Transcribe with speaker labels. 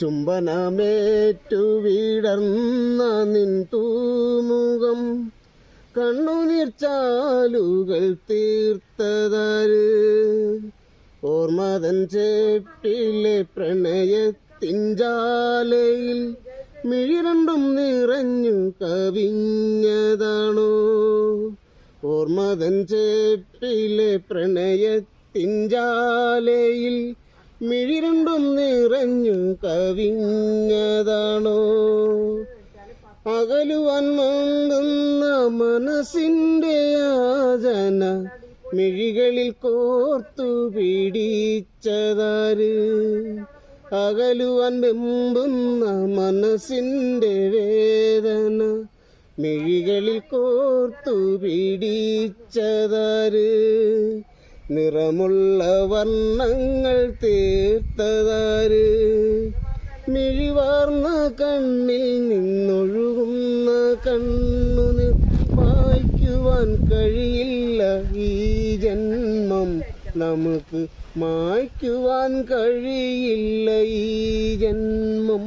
Speaker 1: ചുംബനമേറ്റു വിടർന്ന നിൻ തൂമുഖം കണ്ണുനീർച്ചാലുകൾ തീർത്തതാര്. ഓർമ്മതൻ ചേട്ടിലെ പ്രണയത്തിൻജാലയിൽ മിഴിരണ്ടും നിറഞ്ഞു കവിഞ്ഞതാണോ? ഓർമ്മതൻ ചേട്ടിലെ പ്രണയത്തിൻജാലയിൽ മിഴിരണ്ടും നിറഞ്ഞു കവിഞ്ഞതാണോ? അകലുവാൻ മണ്ടുന്ന മനസ്സിന്റെ യാചന മിഴികളിൽ കോർത്തു പിടിച്ചതാര്? അകലുവാൻ വെമ്പുന്ന മനസ്സിന്റെ വേദന മിഴികളിൽ കോർത്തു പിടിച്ചതാര്? നിറമുള്ള വർണങ്ങൾ തീർത്തതാര് മിഴിവാർന്ന കണ്ണിൽ നിന്നൊഴുകുന്ന കണ്ണുനീർ മായ്ക്കുവാൻ കഴിയില്ല ഈ ജന്മം. നമുക്ക് മായ്ക്കുവാൻ കഴിയില്ല ഈ ജന്മം.